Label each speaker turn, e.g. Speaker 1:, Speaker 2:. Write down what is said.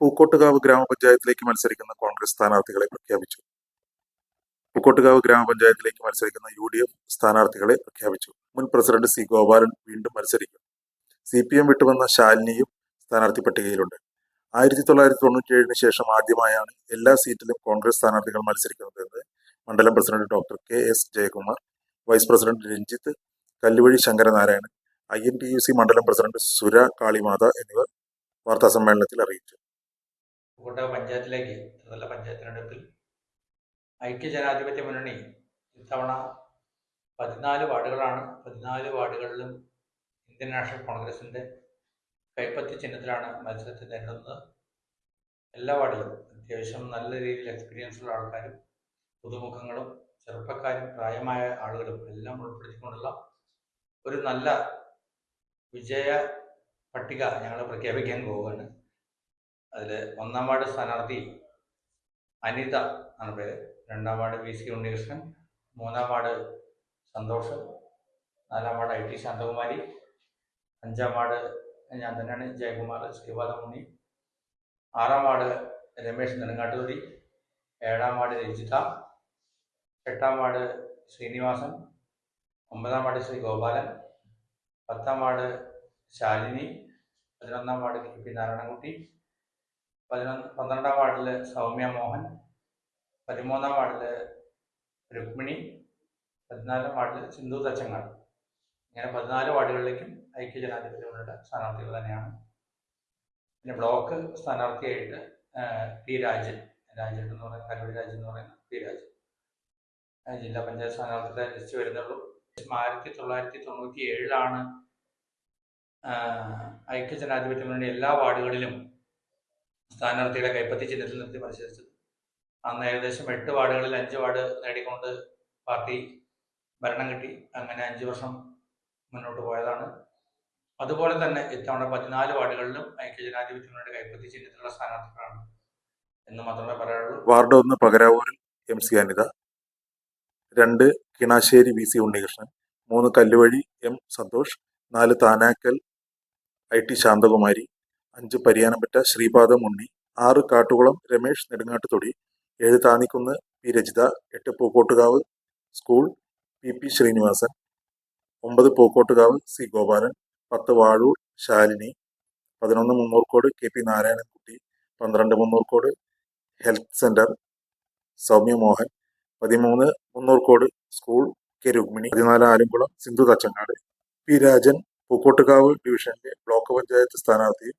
Speaker 1: പൂക്കോട്ടുകാവ് ഗ്രാമപഞ്ചായത്തിലേക്ക് മത്സരിക്കുന്ന കോൺഗ്രസ് സ്ഥാനാർത്ഥികളെ പ്രഖ്യാപിച്ചു. പൂക്കോട്ടുകാവ് ഗ്രാമപഞ്ചായത്തിലേക്ക് മത്സരിക്കുന്ന യു ഡി എഫ് സ്ഥാനാർത്ഥികളെ പ്രഖ്യാപിച്ചു. മുൻ പ്രസിഡന്റ് സി ഗോപാലൻ വീണ്ടും മത്സരിക്കും. സി പി എം വിട്ടുവന്ന ശാലിനിയും സ്ഥാനാർത്ഥി പട്ടികയിലുണ്ട്. ആയിരത്തി തൊള്ളായിരത്തി തൊണ്ണൂറ്റിയേഴിന് ശേഷം ആദ്യമായാണ് എല്ലാ സീറ്റിലും കോൺഗ്രസ് സ്ഥാനാർത്ഥികൾ മത്സരിക്കുന്നതെന്ന് മണ്ഡലം president doctor K S Jayakumar vice president Ranjith Kalluvazhi Sankaranarayanan I N T U C മണ്ഡലം പ്രസിഡന്റ് സുര കാളിമാത എന്നിവർ വാർത്താസമ്മേളനത്തിൽ അറിയിച്ചു.
Speaker 2: കോട്ടയം പഞ്ചായത്തിലേക്ക് ത്രിതല പഞ്ചായത്ത് തെരഞ്ഞെടുപ്പിൽ ഐക്യ ജനാധിപത്യ മുന്നണി ഇത്തവണ പതിനാല് വാർഡുകളാണ്. പതിനാല് വാർഡുകളിലും ഇന്ത്യൻ നാഷണൽ കോൺഗ്രസിന്റെ കൈപ്പത്തി ചിഹ്നത്തിലാണ് മത്സരത്തിൽ നേരിടുന്നത്. എല്ലാ വാർഡിലും അത്യാവശ്യം നല്ല രീതിയിൽ എക്സ്പീരിയൻസ് ഉള്ള ആൾക്കാരും പുതുമുഖങ്ങളും ചെറുപ്പക്കാരും പ്രായമായ ആളുകളും എല്ലാം ഉൾപ്പെടുത്തിക്കൊണ്ടുള്ള ഒരു നല്ല വിജയ പട്ടിക ഞങ്ങൾ പ്രഖ്യാപിക്കാൻ പോവുകയാണ്. അതിൽ ഒന്നാം വാർഡ് സ്ഥാനാർത്ഥി അനിത ആണ് പേര്. രണ്ടാം വാർഡ് വി സി ഉണ്ണികൃഷ്ണൻ മൂന്നാം വാർഡ് സന്തോഷ് നാലാം വാർഡ് ഐ ടി ശാന്തകുമാരി അഞ്ചാം വാർഡ് ഞാൻ തന്നെയാണ് ജയകുമാർ ശ്രീപാദമുണി ആറാം വാർഡ് രമേശ് നെടുങ്ങാട്ടുതൊടി ഏഴാം വാർഡ് രഞ്ജിത എട്ടാം വാർഡ് ശ്രീനിവാസൻ ഒമ്പതാം വാർഡ് ശ്രീ ഗോപാലൻ പത്താം വാർഡ് ശാലിനി പതിനൊന്നാം വാർഡ് കെ പി നാരായണൻകുട്ടി പതിനൊന്ന് പന്ത്രണ്ടാം വാർഡിൽ സൗമ്യ മോഹൻ പതിമൂന്നാം വാർഡിൽ രുക്മിണി പതിനാലാം വാർഡിൽ സിന്ധു തച്ചങ്ങാട്. ഇങ്ങനെ പതിനാല് വാർഡുകളിലേക്കും ഐക്യ ജനാധിപത്യ മുന്നണിയുടെ സ്ഥാനാർത്ഥികൾ തന്നെയാണ്. പിന്നെ ബ്ലോക്ക് സ്ഥാനാർത്ഥിയായിട്ട് പി രാജൻ. രാജൻ എന്ന് പറയുന്ന കരൂർ രാജൻ എന്ന് പറയുന്ന പി രാജൻ. ജില്ലാ പഞ്ചായത്ത് സ്ഥാനാർത്ഥിയുടെ ലിസ്റ്റ് വരുന്നുള്ളൂ. ആയിരത്തി തൊള്ളായിരത്തി തൊണ്ണൂറ്റി ഏഴിലാണ് ഐക്യ ജനാധിപത്യ മുന്നണി എല്ലാ വാർഡുകളിലും സ്ഥാനാർത്ഥികളെ കൈപ്പത്തി ചിഹ്നത്തിൽ നിർത്തി മത്സരിച്ചത് അന്ന് ഏകദേശം എട്ട് വാർഡുകളിൽ അഞ്ച് വാർഡ് നേടിക്കൊണ്ട് പാർട്ടി ഭരണം കിട്ടി. അങ്ങനെ അഞ്ച് വർഷം മുന്നോട്ട് പോയതാണ്. അതുപോലെ തന്നെ ഇത്തവണ പതിനാല് വാർഡുകളിലും ഐക്യ ജനാധിപത്യ മുന്നണിയുടെ കൈപ്പത്തി ചിഹ്നത്തിലുള്ള സ്ഥാനാർത്ഥികളാണ് എന്ന് മാത്രമേ പറയാനുള്ളൂ
Speaker 1: വാർഡ് ഒന്ന് പകരാവൂരിൽ എം സി അനിത രണ്ട് കിണാശ്ശേരി വി സി ഉണ്ണികൃഷ്ണൻ മൂന്ന് കല്ലുവഴി എം സന്തോഷ് നാല് താനാക്കൽ ഐ ടി ശാന്തകുമാരി അഞ്ച് പരിയാനംപറ്റ ശ്രീപാദം ഉണ്ണി ആറ് കാട്ടുകുളം രമേശ് നെടുങ്ങാട്ടുതൊടി ഏഴ് താന്നിക്കുന്ന് പി രജിത എട്ട് Pookkottukavu school P P Sreenivasan ഒമ്പത് പൂക്കോട്ടുകാവ് സി ഗോപാലൻ പത്ത് വാഴൂർ ശാലിനി പതിനൊന്ന് മുന്നൂർക്കോട് കെ പി നാരായണൻകുട്ടി പന്ത്രണ്ട് മുന്നൂർക്കോട് ഹെൽത്ത് സെന്റർ സൗമ്യ മോഹൻ പതിമൂന്ന് മുന്നൂർക്കോട് സ്കൂൾ കെ രുക്മിണി പതിനാല് ആലുംകുളം സിന്ധു തച്ചങ്ങാട് പി രാജൻ പൂക്കോട്ടുകാവ് ഡിവിഷനിലെ ബ്ലോക്ക് പഞ്ചായത്ത് സ്ഥാനാർത്ഥിയും